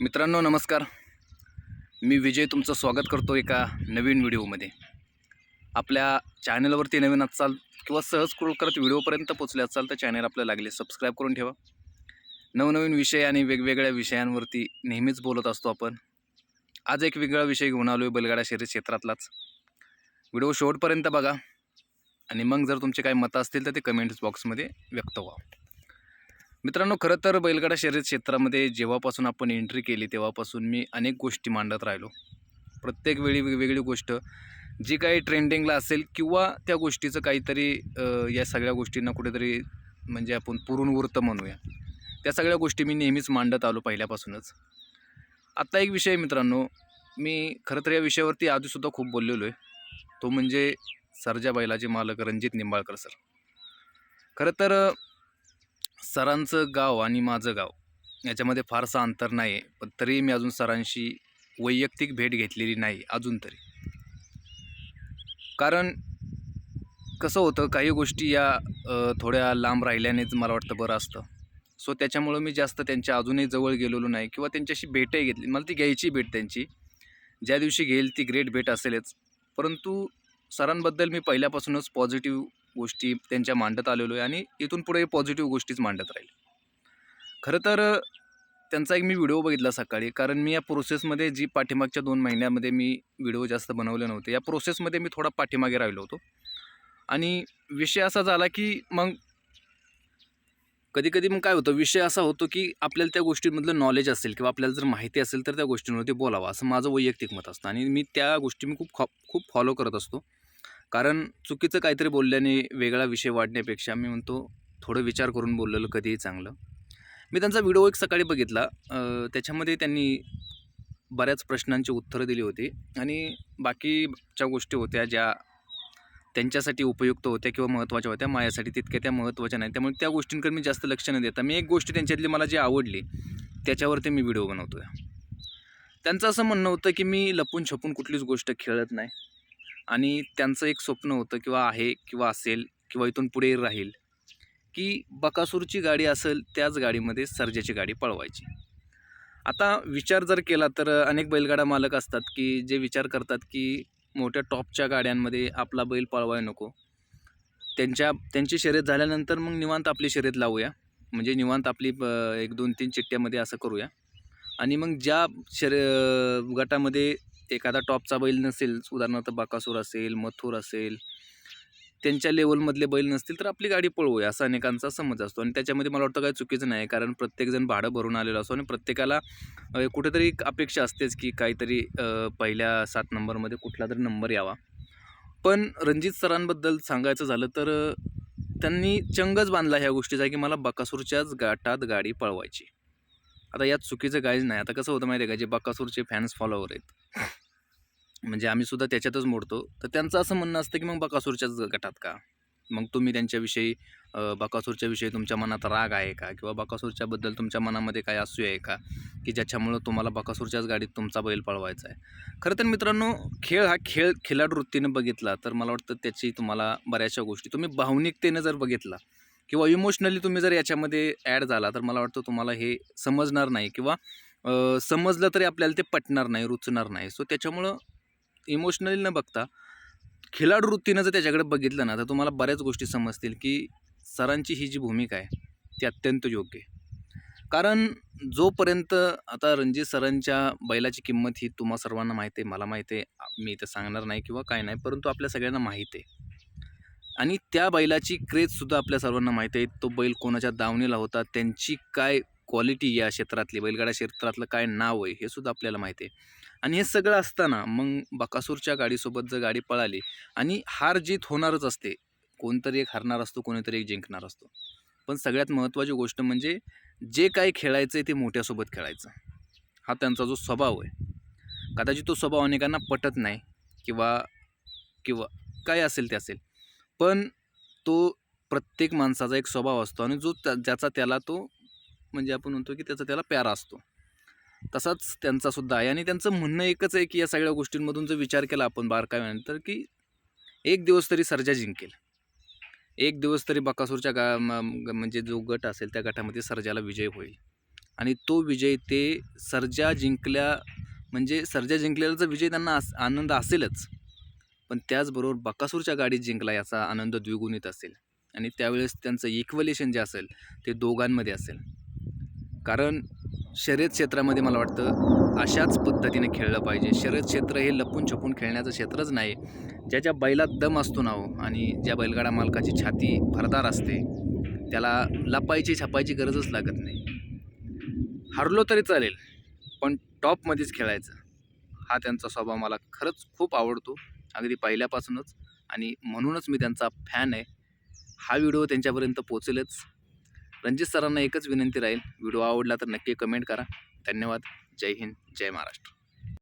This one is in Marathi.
मित्रांनो नमस्कार. मी विजय तुमचं स्वागत करतो एका नवीन व्हिडिओमध्ये. आपल्या चॅनलवरती नवीन असाल किंवा सहज स्क्रोल करत व्हिडिओपर्यंत पोचले असाल तर चॅनल आपल्याला लागले सबस्क्राईब करून ठेवा. नवनवीन विषय आणि वेगवेगळ्या विषयांवरती नेहमीच बोलत असतो आपण. आज एक वेगळा विषय घेऊन आलो आहे बैलगाडा शर्यत क्षेत्रातलाच. व्हिडिओ शेवटपर्यंत बघा आणि मग जर तुमचे काही मतं असतील तर ते कमेंट्स बॉक्समध्ये व्यक्त व्हा. मित्रांनो खरं तर बैलगाडा शर्यत क्षेत्रामध्ये जेव्हापासून आपण एंट्री केली तेव्हापासून मी अनेक गोष्टी मांडत राहिलो. प्रत्येक वेळी वेगवेगळी गोष्ट. जी काही ट्रेंडिंगला असेल किंवा त्या गोष्टीचं काहीतरी या सगळ्या गोष्टींना कुठेतरी म्हणजे आपण पुरुणवृत्त म्हणूया. त्या सगळ्या गोष्टी मी नेहमीच मांडत आलो पहिल्यापासूनच. आत्ता एक विषय मित्रांनो मी खरं तर या विषयावरती आधीसुद्धा खूप बोललेलो आहे. तो म्हणजे सरजा बैलाचे मालक रणजित निंबाळकर सर. खरं तर सरांचं गाव आणि माझं गाव याच्यामध्ये फारसं अंतर नाही आहे पण तरीही मी अजून सरांशी वैयक्तिक भेट घेतलेली नाही अजून तरी. कारण कसं होतं काही गोष्टी या थोड्या लांब राहिल्यानेच मला वाटतं बरं असतं. सो त्याच्यामुळं मी जास्त त्यांच्या अजूनही जवळ गेलेलो नाही किंवा त्यांच्याशी भेटही घेतली मला ती घ्यायची भेट त्यांची. ज्या दिवशी घेईल ती ग्रेट भेट असेलच. परंतु सरांबद्दल मी पहिल्यापासूनच पॉझिटिव्ह गोष्टी त्यांच्या मांडत आलेलो आहे आणि इथून पुढे पॉझिटिव्ह गोष्टीच मांडत राहील. खरं तर त्यांचा एक मी व्हिडिओ बघितला सकाळी कारण मी या प्रोसेसमध्ये जी पाठीमागच्या दोन महिन्यामध्ये मी व्हिडिओ जास्त बनवले नव्हते या प्रोसेसमध्ये मी थोडा पाठीमागे राहिलो होतो. आणि विषय असा झाला की मग कधी कधी मग काय होतं विषय असा होतो की आपल्याला त्या गोष्टींमधलं नॉलेज असेल किंवा आपल्याला जर माहिती असेल तर त्या गोष्टींवरती बोलावं असं माझं वैयक्तिक मत असतं. आणि मी त्या गोष्टी मी खूप खॉ खूप फॉलो करत असतो. कारण चुकीचं काहीतरी बोलल्याने वेगळा विषय वाढण्यापेक्षा मी म्हणतो थोडं विचार करून बोललेलं कधीही चांगलं. मी त्यांचा व्हिडिओ एक सकाळी बघितला. त्याच्यामध्ये त्यांनी बऱ्याच प्रश्नांची उत्तरं दिली होती आणि बाकीच्या गोष्टी होत्या ज्या त्यांच्यासाठी उपयुक्त होत्या किंवा महत्त्वाच्या होत्या. माझ्यासाठी तितक्या त्या महत्त्वाच्या नाही त्यामुळे त्या गोष्टींकडे मी जास्त लक्ष न देता मी एक गोष्ट त्यांच्यातली मला जी आवडली त्याच्यावरती मी व्हिडिओ बनवतो आहे त्यांचं असं म्हणणं होतं की मी लपून छपून कुठलीच गोष्ट खेळत नाही. आणि त्यांचं एक स्वप्न होतं किंवा आहे किंवा असेल किंवा इथून पुढे राहील की बकासूरची गाडी असेल त्याच गाडीमध्ये सर्जेची गाडी पळवायची. आता विचार जर केला तर अनेक बैलगाडा मालक असतात की जे विचार करतात की मोठ्या टॉपच्या गाड्यांमध्ये आपला बैल पळवाय नको. त्यांच्या त्यांची शर्यत झाल्यानंतर मग निवांत आपली शर्यत लावूया. म्हणजे निवांत आपली ब- एक दोन तीन चिट्ट्यामध्ये असं करूया. आणि मग ज्या शर्य गटामध्ये एखादा टॉपचा बैल नसेल उदाहरणार्थ बाकासूर असेल मथुर असेल त्यांच्या लेवलमधले बैल नसतील तर आपली गाडी पळवूया असा अनेकांचा समज असतो. आणि त्याच्यामध्ये मला वाटतं काही चुकीचं नाही कारण प्रत्येकजण भाडं भरून आलेलं असतो आणि प्रत्येकाला कुठेतरी एक अपेक्षा असतेच की काहीतरी पहिल्या सात नंबरमध्ये कुठला तरी नंबर यावा. पण रणजित सरांबद्दल सांगायचं झालं तर त्यांनी चंगच बांधला ह्या गोष्टीचा की मला बकासूरच्याच गाठात गाडी पळवायची. आता यात चुकीचं काहीच नाही. आता कसं होतं माहिती आहे का जे बकासूरचे फॅन्स फॉलोवर आहेत म्हणजे आम्ही सुद्धा त्याच्यातच मोडतो. तर त्यांचं असं म्हणणं असतं की मग बकासूरच्याच गटात का? मग तुम्ही त्यांच्याविषयी बकासूरच्या विषयी तुमच्या मनात राग आहे का? किंवा बकासूरच्याबद्दल तुमच्या मनामध्ये काय असूया आहे का? की ज्याच्यामुळं तुम्हाला बकासूरच्याच गाडीत तुमचा बैल पळवायचा आहे. खरं तर मित्रांनो खेळ हा खेळ खिलाडू वृत्तीनं बघितला तर मला वाटतं त्याची तुम्हाला बऱ्याचशा गोष्टी. तुम्ही भावनिकतेनं जर बघितला किंवा इमोशनली तुम्ही जर याच्यामध्ये ॲड झाला तर मला वाटतं तुम्हाला हे समजणार नाही किंवा समजलं तरी आपल्याला ते पटणार नाही रुचणार नाही. सो त्याच्यामुळं इमोशनली न बघता खिलाडू वृत्तीनं जर त्याच्याकडे बघितलं ना तर तुम्हाला बऱ्याच गोष्टी समजतील की सरांची ही जी भूमिका आहे ती अत्यंत योग्य आहे. कारण जोपर्यंत आता रणजित सरांच्या बैलाची किंमत ही तुम्हा सर्वांना माहिती आहे मला माहिती आहे मी इथं सांगणार नाही किंवा काय नाही परंतु आपल्या सगळ्यांना माहीत आहे. आणि त्या बैलाची क्रेजसुद्धा आपल्या सर्वांना माहीत आहे तो बैल कोणाच्या दावणीला होता त्यांची काय क्वालिटी या क्षेत्रातली बैलगाडा क्षेत्रातलं काय नाव आहे हे सुद्धा आपल्याला माहिती आहे. आणि हे सगळं असताना मग बकासूरच्या गाडीसोबत जर गाडी पळाली आणि हार जीत होणारच असते. कोणतरी एक हरणार असतो कोणीतरी एक जिंकणार असतो. पण सगळ्यात महत्त्वाची गोष्ट म्हणजे जे काही खेळायचं आहे ते मोठ्यासोबत खेळायचं. हा त्यांचा जो स्वभाव आहे. कदाचित तो स्वभाव अनेकांना पटत नाही किंवा किंवा काय असेल ते असेल. पण तो प्रत्येक माणसाचा एक स्वभाव असतो आणि जो त्या- ज्याचा त्याला तो म्हणजे आपण म्हणतो की त्याचा त्याला प्यारा असतो. तसाच त्यांचा सुद्धा आहे. आणि त्यांचं म्हणणं एकच आहे की या सगळ्या गोष्टींमधून जर विचार केला आपण बारकाव्याने तर की एक दिवस तरी सर्जा जिंकेल. एक दिवस तरी बकासूरच्या गा म- म्हणजे जो गट असेल त्या गटामध्ये सर्जाला विजय होईल. आणि तो विजय ते सर्जा जिंकल्या म्हणजे सर्जा जिंकलेल्याचा विजय त्यांना आनंद असेलच. पण त्याचबरोबर बकासूरच्या गाडीत जिंकला याचा आनंद द्विगुणित असेल. आणि त्यावेळेस त्यांचं इक्वलेशन जे असेल ते दोघांमध्ये असेल. कारण शर्यत क्षेत्रामध्ये मला वाटतं अशाच पद्धतीने खेळलं पाहिजे. शर्यत क्षेत्र हे लपून छपून खेळण्याचं क्षेत्रच नाही. ज्याच्या बैलात दम असतो ना हो आणि ज्या बैलगाडा मालकाची छाती भरदार असते त्याला लपायची छपायची गरजच लागत नाही. हरलो तरी चालेल पण टॉपमध्येच खेळायचं. हा त्यांचा स्वभाव मला खरंच खूप आवडतो अगदी पहिल्यापासूनच. आणि म्हणूनच मी त्यांचा फॅन आहे. हा व्हिडिओ त्यांच्यापर्यंत पोचेलच रणजित सरांना एकच विनंती राहील व्हिडिओ आवडला तर नक्की कमेंट करा. धन्यवाद. जय हिंद जय महाराष्ट्र.